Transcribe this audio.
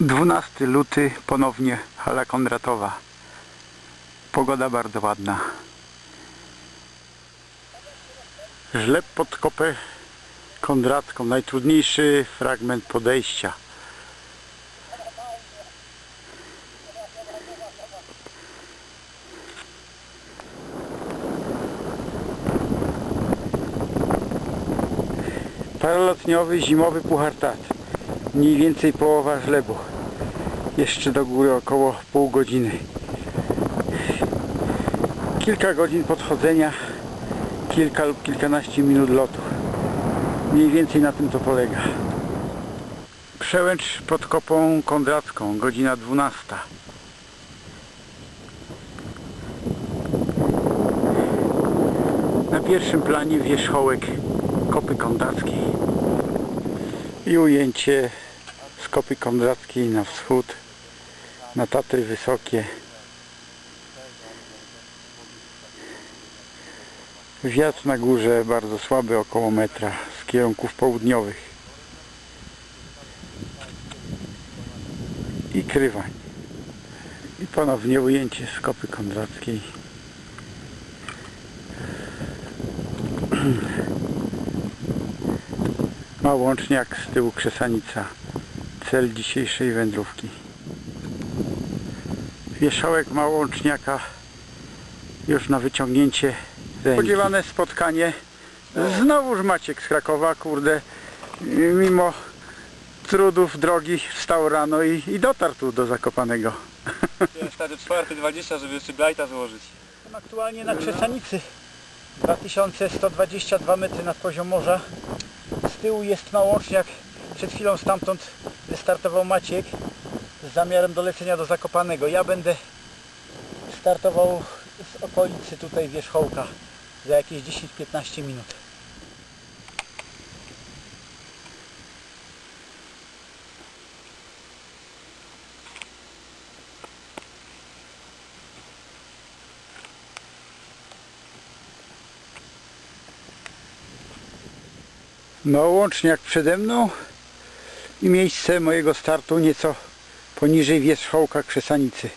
12 luty, ponownie hala Kondratowa. Pogoda bardzo ładna. Żleb pod kopę Kondratką. Najtrudniejszy fragment podejścia. Paralotniowy, zimowy puchar tat. Mniej więcej połowa żlebu. Jeszcze do góry około pół godziny. Kilka godzin podchodzenia, kilka lub kilkanaście minut lotu. Mniej więcej na tym to polega. Przełęcz pod kopą Kondracką, godzina 12. Na pierwszym planie wierzchołek kopy kondrackiej i ujęcie z kopy kondrackiej na wschód na Tatry Wysokie. Wiatr na górze bardzo słaby około metra z kierunków południowych. I krywań. I ponownie ujęcie z kopy kondrackiej Małączniak z tyłu Krzesanica. Cel dzisiejszej wędrówki. Wierzchołek Małączniaka już na wyciągnięcie ręki. Spodziewane spotkanie. Znowuż Maciek z Krakowa, kurde, mimo trudów drogi wstał rano i, i dotarł tu do Zakopanego. Jest wtedy 4.20, żeby jeszcze blajta złożyć. Aktualnie na Krzesanicy 2122 metry nad poziom morza. Z tyłu jest małączniak. Przed chwilą stamtąd wystartował Maciek z zamiarem dolecenia do Zakopanego. Ja będę startował z okolicy tutaj wierzchołka za jakieś 10-15 minut. No łączniak przede mną i miejsce mojego startu nieco poniżej wierzchołka Krzesanicy.